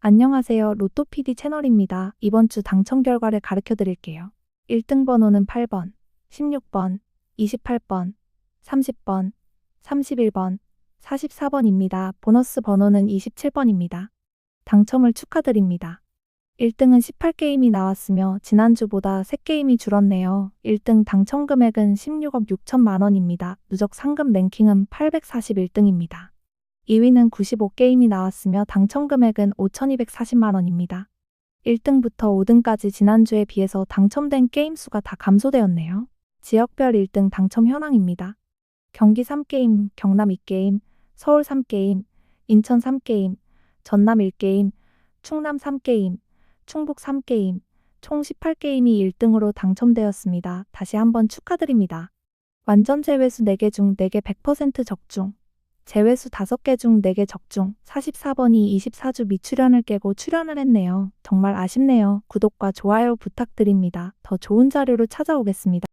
안녕하세요. 로또PD 채널입니다. 이번 주 당첨 결과를 가르쳐 드릴게요. 1등 번호는 8번, 16번, 28번, 30번, 31번, 44번입니다. 보너스 번호는 27번입니다. 당첨을 축하드립니다. 1등은 18게임이 나왔으며 지난주보다 3게임이 줄었네요. 1등 당첨 금액은 16억 6천만 원입니다. 누적 상금 랭킹은 841등입니다. 2위는 95게임이 나왔으며 당첨 금액은 5,240만 원입니다. 1등부터 5등까지 지난주에 비해서 당첨된 게임 수가 다 감소되었네요. 지역별 1등 당첨 현황입니다. 경기 3게임, 경남 2게임, 서울 3게임, 인천 3게임, 전남 1게임, 충남 3게임, 충북 3게임, 총 18게임이 1등으로 당첨되었습니다. 다시 한번 축하드립니다. 완전 제외수 4개 중 4개 100% 적중. 제외수 5개 중 4개 적중, 44번이 24주 미출연을 깨고 출연을 했네요. 정말 아쉽네요. 구독과 좋아요 부탁드립니다. 더 좋은 자료로 찾아오겠습니다.